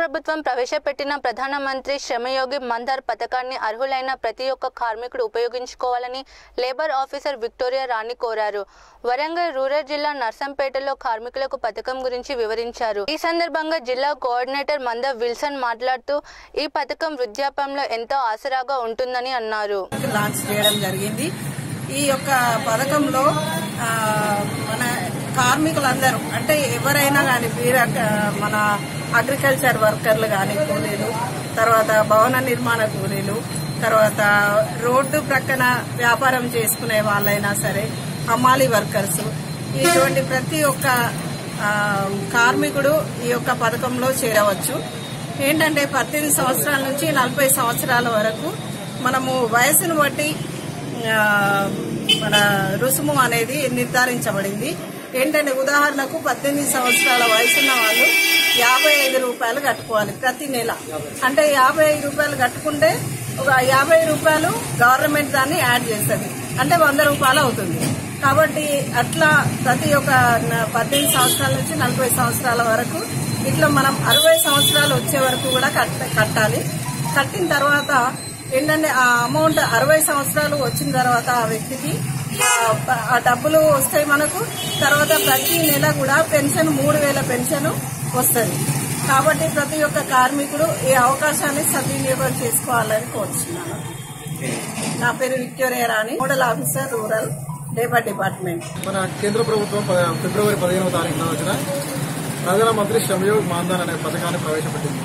ప్రభుత్వం ప్రవేశపెట్టిన ప్రధానమంత్రి శ్రమయోగి మందర్ పథకాన్ని అర్హులైన ప్రతి ఒక్క కార్మికుడు ఉపయోగించుకోవాలని లేబర్ ఆఫీసర్ విక్టోరియా రాణి కోరారు. వరంగల్ రూరల్ జిల్లా నర్సంపేటలో కార్మికులకు పథకం గురించి వివరించారు. ఈ సందర్భంగా జిల్లా కోఆర్డినేటర్ మంద విల్సన్ మాట్లాడుతూ ఈ పథకం వృద్ధాప్యంలో ఎంతో ఆసరాగా ఉంటుందని అన్నారు. లాంచ్ చేయడం జరిగింది. ఈ యొక్క పథకంలో మన కార్మికులందరూ అంటే ఎవరైనా కానీ వీర మన అగ్రికల్చర్ వర్కర్లు కానీ కూలీలు తర్వాత భవన నిర్మాణ కూలీలు తర్వాత రోడ్డు ప్రక్కన వ్యాపారం చేసుకునే వాళ్ళైనా సరే హమాలి వర్కర్స్ ఇటువంటి ప్రతి ఒక్క కార్మికుడు ఈ యొక్క పథకంలో చేరవచ్చు. ఏంటంటే పద్దెనిమిది సంవత్సరాల నుంచి నలభై సంవత్సరాల వరకు మనము వయసును బట్టి మన రుసుము అనేది నిర్ధారించబడింది. ఏంటంటే ఉదాహరణకు పద్దెనిమిది సంవత్సరాల వయసున్న వాళ్ళు యాభై ఐదు రూపాయలు కట్టుకోవాలి ప్రతి నెల. అంటే యాభై ఐదు రూపాయలు కట్టుకుంటే ఒక యాభై రూపాయలు గవర్నమెంట్ దాన్ని యాడ్ చేస్తుంది. అంటే వంద రూపాయలు అవుతుంది. కాబట్టి అట్లా ప్రతి ఒక్క పద్దెనిమిది సంవత్సరాల నుంచి నలభై సంవత్సరాల వరకు ఇట్లా మనం అరవై సంవత్సరాలు వచ్చే వరకు కూడా కట్టాలి. కట్టిన తర్వాత ఏంటంటే ఆ అమౌంట్ అరవై సంవత్సరాలు వచ్చిన తర్వాత ఆ వ్యక్తికి ఆ- డబ్బులు వస్తాయి మనకు. తర్వాత ప్రతి నెల కూడా పెన్షన్ మూడు వేల పెన్షన్ వస్తుంది. కాబట్టి ప్రతి ఒక్క కార్మికుడు ఈ అవకాశాన్ని సద్వినియోగం చేసుకోవాలని కోరుతున్నాను నా పేరు Victoria Rani model officer rural labour department. మన కేంద్ర ప్రభుత్వం ఫిబ్రవరి పదిహేనవ తారీఖున వచ్చిన ప్రధానమంత్రి శ్రమయోగ్ మాన్ధన్ అనే పథకాన్ని ప్రవేశపెట్టింది.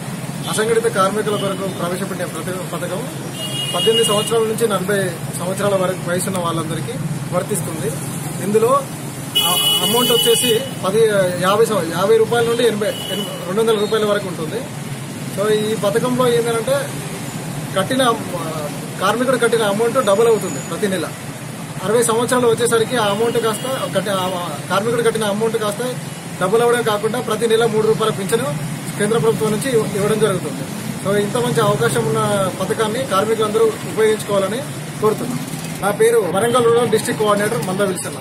అసంఘటిత కార్మికుల కొరకు ప్రవేశపెట్టిన ప్రతి పథకం పద్దెనిమిది సంవత్సరాల నుంచి నలభై సంవత్సరాల వరకు వయసున్న వాళ్ళందరికీ వర్తిస్తుంది. ఇందులో అమౌంట్ వచ్చేసి పది యాభై యాభై రూపాయల నుండి ఎనభై రెండు వందల రూపాయల వరకు ఉంటుంది. సో ఈ పథకంలో ఏంటంటే కట్టిన కార్మికుడు కట్టిన అమౌంట్ డబుల్ అవుతుంది ప్రతి నెల. అరవై సంవత్సరాలు వచ్చేసరికి ఆ అమౌంట్ కాస్త కట్టి కార్మికుడు కట్టిన అమౌంట్ కాస్త డబుల్ అవడం కాకుండా ప్రతి నెల మూడు రూపాయల పింఛను కేంద్ర ప్రభుత్వం నుంచి ఇవ్వడం జరుగుతుంది. సో ఇంత మంచి అవకాశం ఉన్న పథకాన్ని కార్మికులందరూ ఉపయోగించుకోవాలని కోరుతున్నాం. నా పేరు Warangal rural district coordinator Manda Wilson